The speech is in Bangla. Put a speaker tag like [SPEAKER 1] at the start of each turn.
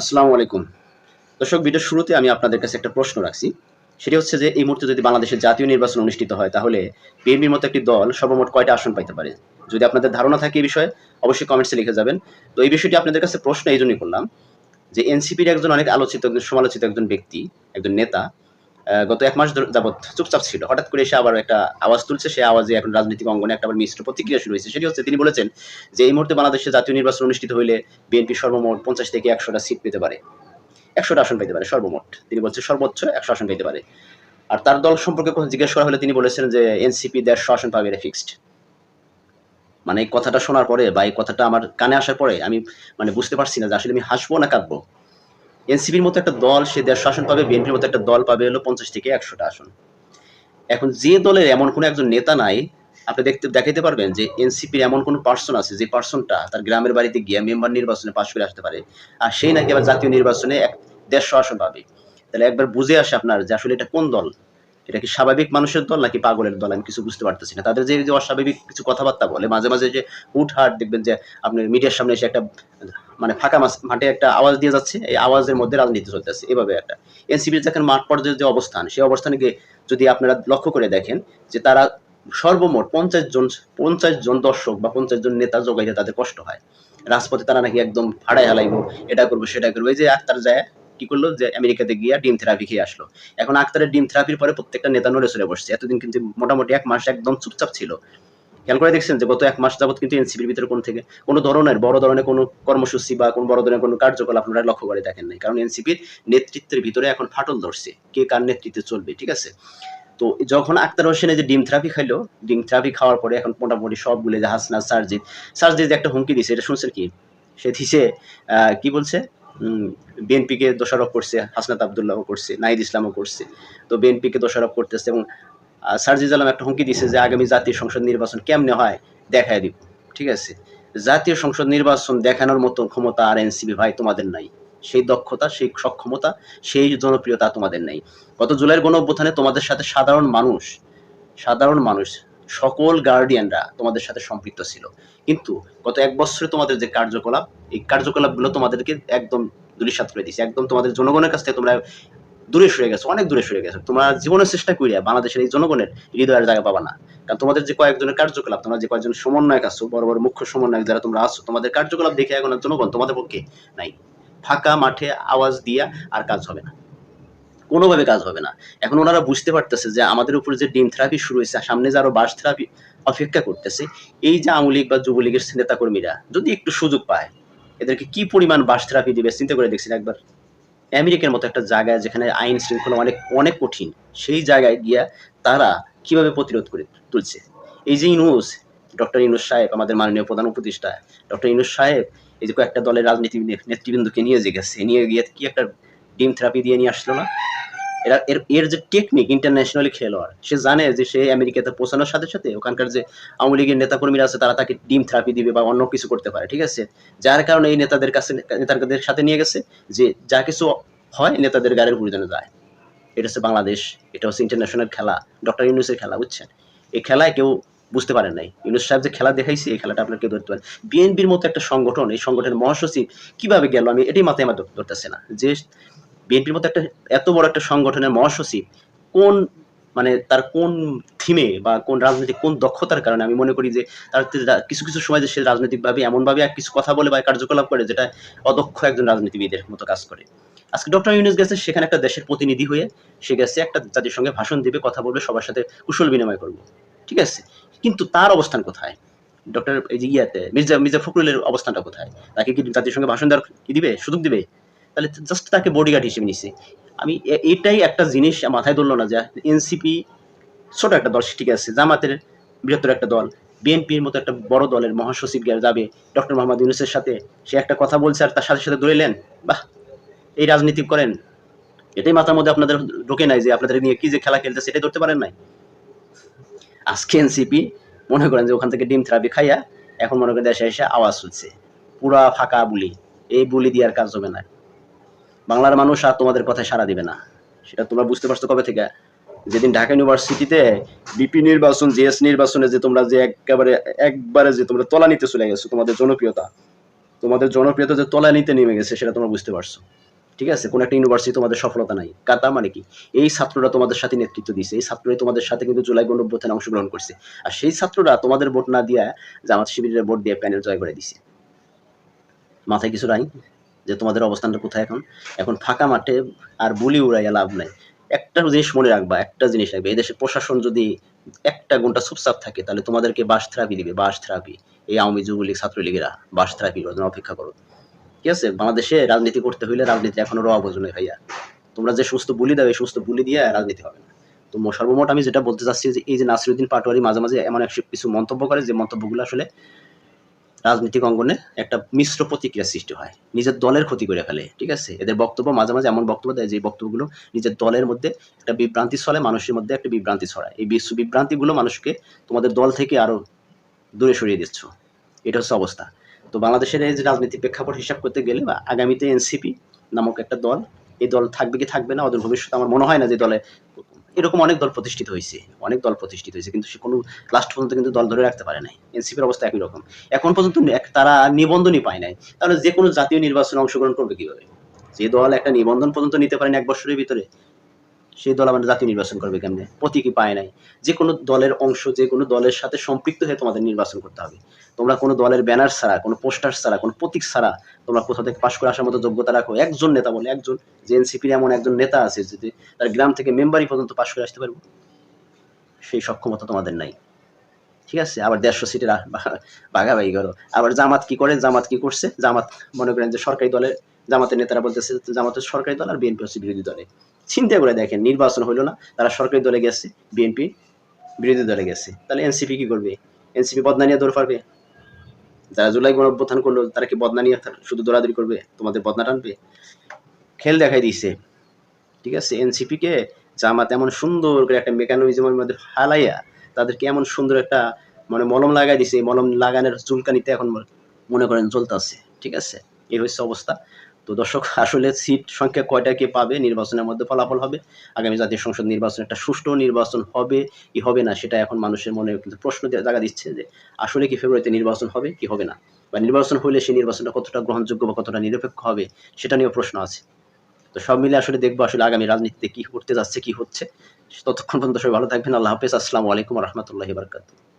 [SPEAKER 1] আসসালামু আলাইকুম। দর্শক, ভিডিওর শুরুতে আমি আপনাদের কাছে একটা প্রশ্ন রাখছি। সেটি হচ্ছে যে, এই মুহূর্তে যদি বাংলাদেশের জাতীয় নির্বাচন অনুষ্ঠিত হয়, তাহলে বিএনপির মতো একটি দল সর্বমোট কয়টা আসন পাইতে পারে? যদি আপনাদের ধারণা থাকে এই বিষয়ে, অবশ্যই কমেন্টসে লিখে যাবেন। তো এই বিষয়টি আপনাদের কাছে প্রশ্ন এই জন্যই করলাম যে, এনসিপির একজন অনেক আলোচিত, সমালোচিত একজন ব্যক্তি, একজন নেতা গত এক মাস যাবৎ চুপচাপ ছিল। হঠাৎ করে এসে আবার একটা আওয়াজ তুলছে। সেই আওয়াজে এখন রাজনৈতিক অঙ্গনে একটা আবার মিশ্র প্রতিক্রিয়া শুরু হয়েছে। সেটি হচ্ছে, তিনি বলেছেন যে এই মুহূর্তে বাংলাদেশে জাতীয় নির্বাচন অনুষ্ঠিত হইলে বিএনপি সর্বমোট পঞ্চাশ থেকে একশোটা সিট পেতে পারে। একশোটা আসন পেতে পারে, সর্বমোট। তিনি বলছেন সর্বোচ্চ একশো আসন পেতে পারে। আর তার দল সম্পর্কে জিজ্ঞেস করা হলে তিনি বলেছেন যে এনসিপি দেড়শো আসন পাবে এটা ফিক্সড মানে এই কথাটা শোনার পরে বা এই কথাটা আমার কানে আসার পরে আমি মানে বুঝতে পারছি না যে আসলে আমি হাসবো না কাঁদবো। এনসিপির মতো একটা দল, সে দেড়শো আসন পাবে, বিএনপির মতো একটা দল পাবে হলো পঞ্চাশ থেকে একশোটা আসন। এখন যে দলের এমন কোনো একজন নেতা নাই, আপনি দেখতে, দেখাইতে পারবেন যে এনসিপির এমন কোনো পার্সন আছে যে পার্সনটা তার গ্রামের বাড়িতে গিয়ে মেম্বার নির্বাচনে পাশ করে আসতে পারে, আর সেই নাকি আবার জাতীয় নির্বাচনে এক, দেড়শো আসন পাবে। তাহলে একবার বুঝে আসে আপনার যে আসলে এটা কোন দল? এটা কি স্বাভাবিক মানুষের দল নাকি পাগলের দল? আমি কিছু বুঝতে পারতেছি না। তাদের যে অস্বাভাবিক কিছু কথাবার্তা বলে, মাঝে মাঝে যে হুটহাট দেখবেন যে আপনার মিডিয়ার সামনে এসে একটা মানে ফাঁকা মাঠে একটা আওয়াজ দিয়ে যাচ্ছে, এই আওয়াজের মধ্যে রাজনীতি চলতেছে। এভাবে একটা। এনসিপির যেখানে মাঠ পর্যায়ে যে অবস্থান, সেই অবস্থানে যদি আপনারা লক্ষ্য করে দেখেন, যে তারা সর্বমোট পঞ্চাশ জন পঞ্চাশ জন দর্শক বা পঞ্চাশ জন নেতা যোগাইতে তাদের কষ্ট হয়। রাজপথে তারা নাকি একদম ফাড়াই হালাইবো, এটা করব, সেটা করব। এই যে আক্তার যায় কি করল, যে আমেরিকাতে গিয়ে ডিম থেরাপি খেয়ে আসলো। এখন আক্তারের ডিম থেরাপির পরে প্রত্যেকটা নেতা নড়ে চলে বসছে। এতদিন কিন্তু মোটামুটি এক মাস একদম চুপচাপ ছিল। খেয়াল করে দেখছেন যে গত এক মাস যাবত কিন্তু এনসিপির ভিতরে কোন থেকে কোনো ধরনের, বড় ধরনের কোনো কর্মসূচি বা কোনো বড় ধরনের কোনো কার্যকলাপ আপনারা লক্ষ্য করে দেখেন নাই। কারণ এনসিপির নেতৃত্বের ভিতরে এখন ফাটল ধরছে, কে কার নেতৃত্বে চলবে, ঠিক আছে? তো যখন আক্তার হোসেনে যে ডিম থেরাপি খাইলো, ডিম থেরাপি খাওয়ার পরে এখন মোটামুটি সবগুলো যে হাসনা সার্জিৎ সার্জিৎ যে একটা হুমকি দিছে, এটা শুনছেন কি? সে দিছে কি বলছে? বিএনপিকে দোষারোপ করছে, হাসনাত আবদুল্লাহও করছে, নাহিদ ইসলামও করছে। তো বিএনপিকে দোষারোপ করতেছে এবং সার্জিজ আলম একটা হুমকি দিছে যে আগামী জাতীয় সংসদ নির্বাচন কেমনে হয়, দেখায় দিব। ঠিক আছে? জাতীয় সংসদ নির্বাচন দেখানোর মতো ক্ষমতা আর এনসিবি ভাই তোমাদের নাই। সেই দক্ষতা, সেই সক্ষমতা, সেই জনপ্রিয়তা তোমাদের নেই। গত জুলাইয়ের গণ অভ্যুত্থানে তোমাদের সাথে সাধারণ মানুষ সাধারণ মানুষ, সকল গার্ডিয়ানরা তোমাদের সাথে সম্পৃক্ত ছিল। কিন্তু গত এক বছরে তোমাদের যে কার্যকলাপ, এই কার্যকলাপগুলো তোমাদেরকে একদম দুলিশাত করে দিয়েছে একদম তোমাদের জনগণের কাছ থেকে তোমরা দূরে সরে গেছো, অনেক দূরে সরে গেছো। তোমরা জীবনের চেষ্টা করিয়া বাংলাদেশের এই জনগণের হৃদয়ের জায়গা পাবা না। কারণ তোমাদের যে কয়েকজনের কার্যকলাপ, তোমরা যে কয়েকজন সমন্বয়ক আছো, বড় বড় মুখ্য সমন্বয়ক যারা তোমরা আছো, তোমাদের কার্যকলাপ দেখে এখন জনগণ তোমাদের পক্ষে নাই। ফাঁকা মাঠে আওয়াজ দিয়া আর কাজ হবে না। কোনোভাবে কাজ হবে না। এখন ওনারা বুঝতে পারতেছে যে আমাদের উপর যে ডিম থেরাপি শুরু হয়েছে সামনে যে আরও বাস থেরাপি অপেক্ষা করতেছে, এই যে আওয়ামী বা যুবলীগের নেতাকর্মীরা যদি একটু সুযোগ পায়, এদেরকে কি পরিমাণ বাস থেরাপি দিবে? চিন্তা করে দেখছেন একবার। আমেরিকার মতো একটা জায়গায় যেখানে আইন শৃঙ্খলা অনেক অনেক কঠিন, সেই জায়গায় গিয়া তারা কীভাবে প্রতিরোধ করে তুলছে? এই যে ইনুস, ডক্টর ইনুস সাহেব, আমাদের মাননীয় প্রধান উপদেষ্টা, ডক্টর ইনুস সাহেব এই যে কয়েকটা দলের রাজনীতি নেতৃবৃন্দকে নিয়ে যে গেছে, নিয়ে গিয়ে কি একটা ডিম থেরাপি দিয়ে নিয়ে আসলো না? এরা এর এর যে টেকনিক ইন্টারন্যাশনালি খেলোয়াড়, সে জানে যে সে আমেরিকাতে পৌঁছানোর সাথে সাথে ওখানকার যে আওয়ামী লীগের নেতাকর্মীরা আছে, তারা তাকে ডিম থেরাপি দিবে বা অন্য কিছু করতে পারে, ঠিক আছে? যার কারণে এই নেতাদের কাছে, নেতাদের সাথে নিয়ে গেছে যে যা কিছু হয় নেতাদের গাড়ির প্রয়োজনে যায়। এটা হচ্ছে বাংলাদেশ, এটা হচ্ছে ইন্টারন্যাশনাল খেলা ডক্টর ইউনুসের খেলা, বুঝছেন? এই খেলায় কেউ বুঝতে পারেন নাই। ইউনুস সাহেব যে খেলা দেখাইছে, এই খেলাটা আপনার কেউ ধরতে পারেন বিএনপির মতো একটা সংগঠন, এই সংগঠনের মহাসচিব কীভাবে গেল? আমি এটাই মাথায় আমার ধর- ধরতেছে না। যে বিএনপির মতো একটা, এত বড় একটা সংগঠনের মহাসচিব কোন মানে তার কোন থিমে বা কোন রাজনৈতিক, কোন দক্ষতার কারণে আমি মনে করি যে তার কিছু কিছু সময় যে সে রাজনৈতিকভাবে এমনভাবে এক কিছু কথা বলে বা কার্যকলাপ করে যেটা অদক্ষ একজন রাজনীতিবিদের মতো কাজ করে। আজকে ডক্টর ইউনুস গেছে সেখানে একটা দেশের প্রতিনিধি হয়ে সে গেছে, একটা জাতির সঙ্গে ভাষণ দিবে, কথা বলবে, সবার সাথে কুশল বিনিময় করবে। ঠিক আছে? কিন্তু তার অবস্থান কোথায়? ডক্টর এই যে ইয়াতে, মির্জা মির্জা ফখরুলের অবস্থানটা কোথায়? তাকে কি জাতির সঙ্গে ভাষণ দেওয়ার দিবে? সুযোগ দিবে? তাহলে জাস্ট তাকে বডিগার্ড হিসেবে নিছে। আমি এটাই একটা জিনিস মাথায় ধরলো না যে এনসিপি ছোট একটা দল, ঠিক আছে, জামাতের বৃহত্তর একটা দল বিএনপির মতো একটা বড় দলের মহাসচিব যাবে, ডক্টর মোহাম্মদ ইউনুসের সাথে, সে একটা কথা বলছে আর তার সাথে সাথে দৌড়েলেন বাহ, এই রাজনীতি করেন। এটাই মাথার মধ্যে আপনাদের ঢোকে নাই যে আপনাদের নিয়ে কি যে খেলা খেলতে সেটাই ধরতে পারেন নাই। আজকে এনসিপি মনে করেন যে ওখান থেকে ডিম থেরাপি খাইয়া এখন মনে করেন দেশে এসে আওয়াজ শুনছে পুরা ফাঁকা বুলি, এই বুলি দিয়ে আর কাজ হবে না। বাংলার মানুষ আর তোমাদের কথায় সাড়া দিবে না। সেটা তোমরা বুঝতে পারছ কবে থেকে? যেদিন ঢাকা ইউনিভার্সিটিতে বিপি নির্বাচন জিএস নির্বাচনে যে তোমরা যে একেবারে, একবারে যে তোমরা তলা নিতে চলে গেছো, তোমাদের জনপ্রিয়তা। তোমাদের জনপ্রিয়তা যে তলা নিতে নেমে গেছে, সেটা তোমরা বুঝতে পারছ। ঠিক আছে? কোন একটা ইউনিভার্সিটি তোমাদের সফলতা নাই। কাতা মানে কি? এই ছাত্ররা তোমাদের সাথে নেতৃত্ব দিয়েছে। এই ছাত্ররাই তোমাদের সাথে কিন্তু জুলাই গণঅভ্যুত্থানে অংশগ্রহণ করছে। আর সেই ছাত্ররা তোমাদের ভোট না দিয়া জামাত শিবিরের ভোট দিয়ে প্যানেল জয় করে দিছে। মাথায় কিছু নাই? যে তোমাদের অবস্থানটা কোথায় এখন? এখন ফাঁকা মাঠে আর বুলি উড়াইয়া লাভ নাই। একটা জিনিস মনে রাখবা, একটা জিনিস রাখবে। এই দেশের প্রশাসন যদি একটা ঘণ্টা চুপচাপ থাকে, তাহলে তোমাদেরকে বাস থেরাপি দিবে, বাস থেরাপি এই আওয়ামী যুবলীগ, ছাত্রলীগেরা বাস থেরাপি জন্য অপেক্ষা করো। ঠিক আছে? বাংলাদেশে রাজনীতি করতে হইলে রাজনীতি এখনও রওয়া বোঝনে ভাইয়া। তোমরা যে সুস্থ বুলি এই সমস্ত বুলি দিয়ে রাজনীতি হবে না। তো সর্বমোট আমি যেটা বলতে চাচ্ছি যে এই যে নাসিরুদ্দিন পাটোয়ারি মাঝে মাঝে এমন এক কিছু মন্তব্য করে, যে মন্তব্যগুলো আসলে রাজনৈতিক অঙ্গনে একটা মিশ্র প্রতিক্রিয়া সৃষ্টি হয়। নিজের দলের ক্ষতি করে ফেলে, ঠিক আছে? এদের বক্তব্য মাঝে মাঝে এমন বক্তব্য দেয় যে বক্তব্যগুলো নিজের দলের মধ্যে একটা বিভ্রান্তি ছড়ে মানুষের মধ্যে একটা বিভ্রান্তি ছড়ায়। এই বিশ্ব বিভ্রান্তিগুলো মানুষকে তোমাদের দল থেকে আরও দূরে সরিয়ে দিচ্ছ। এটা হচ্ছে অবস্থা। তো বাংলাদেশের এই যে রাজনীতি প্রেক্ষাপট হিসাব করতে গেলে, বা আগামীতে এনসিপি নামক একটা দল, এই দল থাকবে কি থাকবে না, ওদের ভবিষ্যতে আমার মনে হয় না যে দলে এরকম অনেক দল প্রতিষ্ঠিত হয়েছে, অনেক দল প্রতিষ্ঠিত হয়েছে, কিন্তু সে কোনো লাস্ট পর্যন্ত কিন্তু দল ধরে রাখতে পারে নাই। এনসিপির অবস্থা একই রকম। এখন পর্যন্ত তারা নিবন্ধনই পায় নাই। তাহলে যে কোনো জাতীয় নির্বাচনে অংশগ্রহণ করবে কীভাবে? যে দল একটা নিবন্ধন পর্যন্ত নিতে পারেন এক বছরের ভিতরে সেই দল আমাদের জাতীয় নির্বাচন করবে কেমনে? প্রতীকী পায় নাই। যে কোনো দলের অংশ যে কোনো দলের সাথে সম্পৃক্ত হয়ে তোমাদের নির্বাচন করতে হবে। তোমরা কোনো দলের ব্যানার ছাড়া, কোনো পোস্টার ছাড়া, কোনো প্রতীক ছাড়া তোমরা কোথা থেকে পাশ করে আসার মতো যোগ্যতা রাখো। একজন নেতা বলে, একজন যে এনসিপির এমন একজন নেতা আছে যদি তার গ্রাম থেকে মেম্বারই পর্যন্ত পাশ করে আসতে পারব। সেই সক্ষমতা তোমাদের নাই। ঠিক আছে? আবার দেড়শো সিটের ভাগাভাগি করো। আবার জামাত কি করে? জামাত কি করছে? জামাত মনে করেন যে সরকারি দলের জামাতের নেতারা বলতেছে জামাতের সরকারি দল আর বিএনপি হচ্ছে বিরোধী দলে। চিন্তা করে দেখেন, নির্বাচন হইল না, তারা সরকারি দলে গেছে বিএনপি বিরোধী দলে গেছে। তাহলে এনসিপি কি করবে? এনসিপি বদনা নিয়ে দৌড় পারবে? যারা জুলাই গণ অভ্যুত্থান করল, তারা কি বদনা নিয়ে শুধু দৌড়াদৌড়ি করবে? তোমাদের বদনা টানবে? খেল দেখাই দিয়েছে। ঠিক আছে এনসিপি কে জামাত এমন সুন্দর করে একটা মেকানিজমের মধ্যে হালাইয়া তাদেরকে এমন সুন্দর একটা মানে মলম লাগাই দিছে মলম লাগানোর চুলকানিতে এখন মনে করেন চলতে আছে ঠিক আছে, এই হচ্ছে অবস্থা। তো দর্শক, আসলে সিট সংখ্যা কয়টা কে পাবে, নির্বাচনের মধ্যে ফলাফল হবে? আগামী জাতীয় সংসদ নির্বাচন একটা সুষ্ঠু নির্বাচন হবে কি হবে না, সেটা এখন মানুষের মনে কিন্তু প্রশ্ন জায়গা দিচ্ছে যে, আসলে কি ফেব্রুয়ারিতে নির্বাচন হবে কি হবে না? বা নির্বাচন হলে সেই নির্বাচনটা কতটা গ্রহণযোগ্য বা কতটা নিরপেক্ষ হবে, সেটা নিয়েও প্রশ্ন আছে। তো সব মিলে আসলে দেখব আসলে আগামী রাজনীতিতে কি করতে যাচ্ছে, কি হচ্ছে। ততক্ষণ পর্যন্ত সবাই ভালো থাকবেন। আল্লাহ হাফেজ। আসসালামু আলাইকুম রহমতুল্লাহি বারকাতুহ।